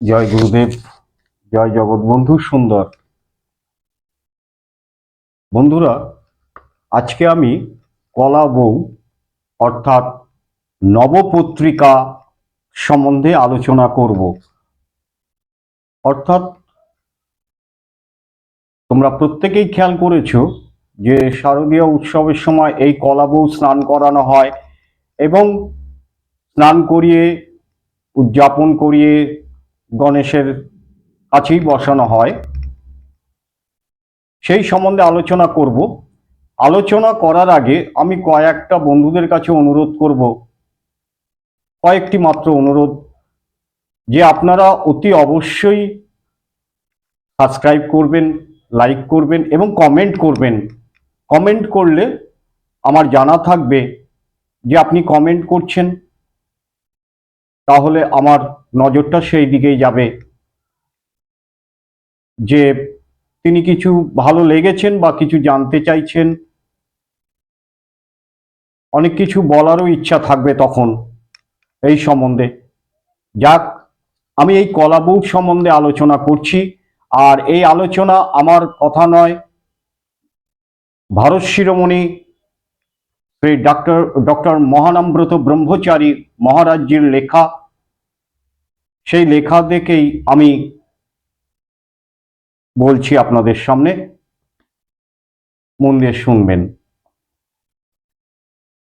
জয় গুরুদেব, জয় জগৎ। বন্ধু, সুন্দর। বন্ধুরা, আজকে আমি কলা বউ, অর্থাৎ নবপত্রিকা সম্বন্ধে আলোচনা করব। অর্থাৎ, তোমরা প্রত্যেকেই খেয়াল করেছ যে শারদীয় উৎসবের সময় এই কলা বউ স্নান করানো হয় এবং স্নান করিয়ে, উদযাপন করিয়ে গণেশের কাছেই বসানো হয়। সেই সম্বন্ধে আলোচনা করব। আলোচনা করার আগে আমি কয়েকটা বন্ধুদের কাছে অনুরোধ করব। কয়েকটি মাত্র অনুরোধ, যে আপনারা অতি অবশ্যই সাবস্ক্রাইব করবেন, লাইক করবেন এবং কমেন্ট করবেন। কমেন্ট করলে আমার জানা থাকবে যে আপনি কমেন্ট করছেন। তাহলে আমার নজরটা সেই দিকেই যাবে যে তিনি কিছু ভালো লেগেছেন বা কিছু জানতে চাইছেন। অনেক কিছু বলারও ইচ্ছা থাকবে তখন এই সম্বন্ধে। যাক, আমি এই কলাবউ সম্বন্ধে আলোচনা করছি। আর এই আলোচনা আমার কথা নয়, ভারত শিরোমণি শ্রী ডক্টর ডক্টর মহানাম্ব্রত ব্রহ্মচারী মহারাজ্যের লেখা। সেই লেখা দেখেই আমি বলছি আপনাদের সামনে। মন দিয়ে শুনবেন।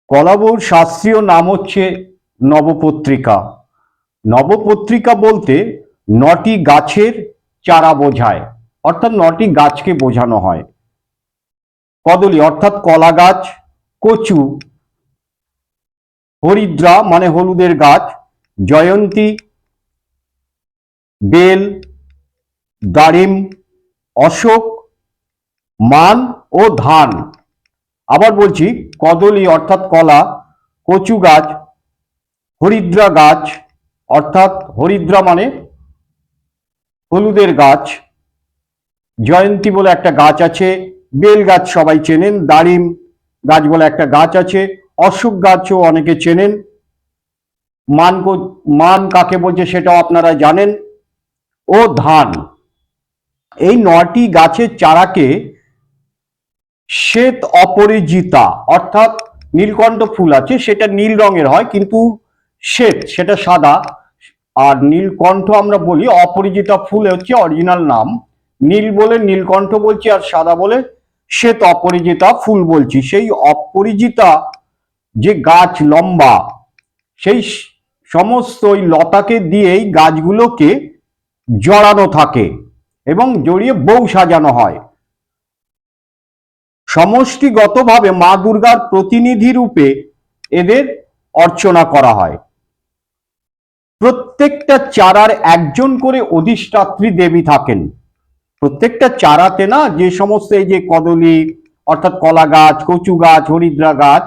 কলাবউর শাস্ত্রীয় নাম হচ্ছে নবপত্রিকা। নবপত্রিকা বলতে নটি গাছের চারা বোঝায়, অর্থাৎ নটি গাছকে বোঝানো হয়। কদলী, অর্থাৎ কলা গাছ কচু, হরিদ্রা মানে হলুদের গাছ, জয়ন্তী, বেল, দারিম, অশোক, মান ও ধান। আবার বলছি কদলী অর্থাৎ কলা, কচু গাছ, হরিদ্রা গাছ, অর্থাৎ হরিদ্রা মানে হলুদের গাছ। জয়ন্তী বলে একটা গাছ আছে, বেল গাছ সবাই চেনেন, দারিম গাছ বলে একটা গাছ আছে। অশোক গাছও অনেকে চেনেন। মান মান কাকে বলছে সেটাও আপনারা জানেন। ও ধান, এই নটি গাছের চারাকে শ্বেত অপরিজিতা, অর্থাৎ নীলকণ্ঠ ফুল আছে, সেটা নীল রঙের হয়, কিন্তু শ্বেত, সেটা সাদা। আর নীলকণ্ঠ আমরা বলি অপরিজিতা ফুল হচ্ছে অরিজিনাল নাম। নীল বলে নীলকণ্ঠ বলছি, আর সাদা বলে শ্বেত অপরিজিতা ফুল বলছি, সেই অপরিজিতা যে গাছ লম্বা, সেই সমস্ত ওই লতাকে দিয়েই গাছগুলোকে জড়ানো থাকে এবং জড়িয়ে বউ সাজানো হয়। সমষ্টিগতভাবে মা দুর্গার প্রতিনিধি রূপে এদের অর্চনা করা হয়। প্রত্যেকটা চারার একজন করে অধিষ্ঠাত্রী দেবী থাকেন। প্রত্যেকটা চারাতে না যে সমস্ত এই যে কদলী, অর্থাৎ কলা গাছ, কচু গাছ, হরিদ্রা গাছ,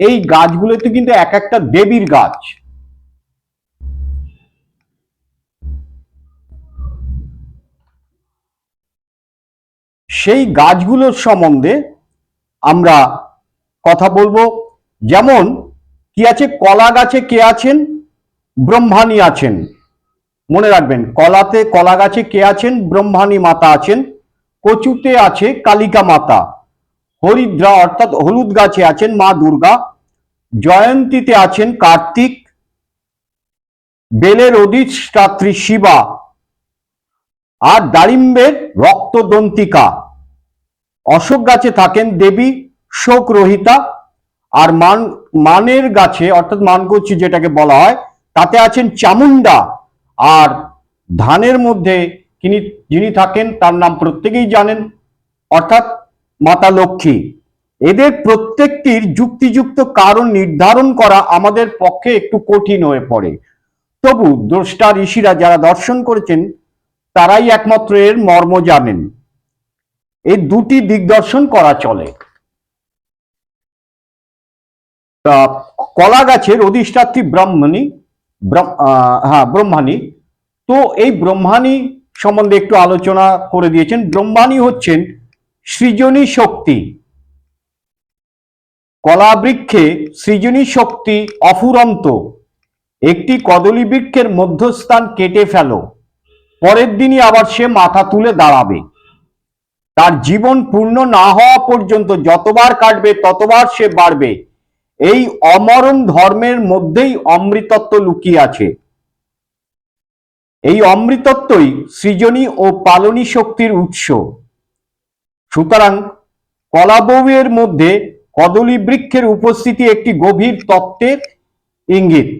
এই গাছগুলোতে কিন্তু এক একটা দেবীর গাছ। সেই গাছগুলোর সম্বন্ধে আমরা কথা বলব। যেমন, কি আছে? কলা গাছে কে আছেন? ব্রহ্মাণী আছেন। মনে রাখবেন, কলাতে কলা গাছে কে আছেন? ব্রহ্মাণী মাতা আছেন, কচুতে আছে কালিকা মাতা, হরিদ্রা অর্থাৎ হলুদ গাছে আছেন মা দুর্গা, জয়ন্তীতে আছেন কার্তিক, বেলের অধিষ্ঠাত্রী শিবা, আর দারিম্বের রক্তদন্তিকা। অশোক গাছে থাকেন দেবী, শোক রহিতা, আর মান, মানের গাছে, অর্থাৎ মানকচি যেটাকে বলা হয়, তাতে আছেন চামুন্ডা আর ধানের মধ্যে তিনি যিনি থাকেন তার নাম প্রত্যেকেই জানেন, অর্থাৎ মাতা লক্ষ্মী। এদের প্রত্যেকটির যুক্তিযুক্ত কারণ নির্ধারণ করা আমাদের পক্ষে একটু কঠিন হয়ে পড়ে। তবু দ্রষ্টা ঋষিরা যারা দর্শন করেছেন, তারাই একমাত্র এর মর্ম জানেন। এই দুটি দিগদর্শন করা চলে। কলা গাছের অধিষ্ঠাত্রী ব্রাহ্মণী হ্যাঁ ব্রহ্মাণী। তো এই ব্রহ্মাণী সম্বন্ধে একটু আলোচনা করে দিয়েছেন। ব্রহ্মাণী হচ্ছেন সৃজনী শক্তি। কলা বৃক্ষে সৃজনী শক্তি অফুরন্ত। একটি কদলী বৃক্ষের মধ্যস্থান কেটে ফেলো। পরের দিনই আবার সে মাথা তুলে দাঁড়াবে। তার জীবন পূর্ণ না হওয়া পর্যন্ত যতবার কাটবে, ততবার সে বাড়বে। এই অমরণ ধর্মের মধ্যেই অমৃতত্ব লুকিয়ে আছে। এই অমৃতত্বই সৃজনী ও পালনী শক্তির উৎস। সুতরাং কলাবউয়ের মধ্যে কদলী বৃক্ষের উপস্থিতি একটি গভীর তত্ত্বের ইঙ্গিত।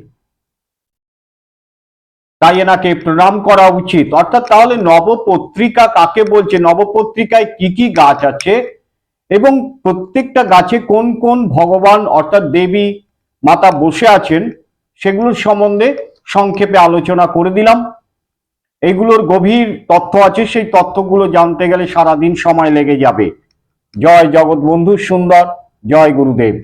তাই এনাকে প্রণাম করা উচিত। অর্থাৎ তাহলে নবপত্রিকা কাকে বলছে? নবপত্রিকায় কি কি গাছ আছে? এবং প্রত্যেকটা গাছে কোন কোন ভগবান অর্থাৎ দেবী মাতা বসে আছেন সেগুলোর সম্বন্ধে সংক্ষেপে আলোচনা করে দিলাম। এগুলোর গভীর তথ্য আছে, সেই তথ্যগুলো জানতে গেলে সারাদিন সময় লেগে যাবে। জয় জগৎ বন্ধু সুন্দর, জয় গুরুদেব।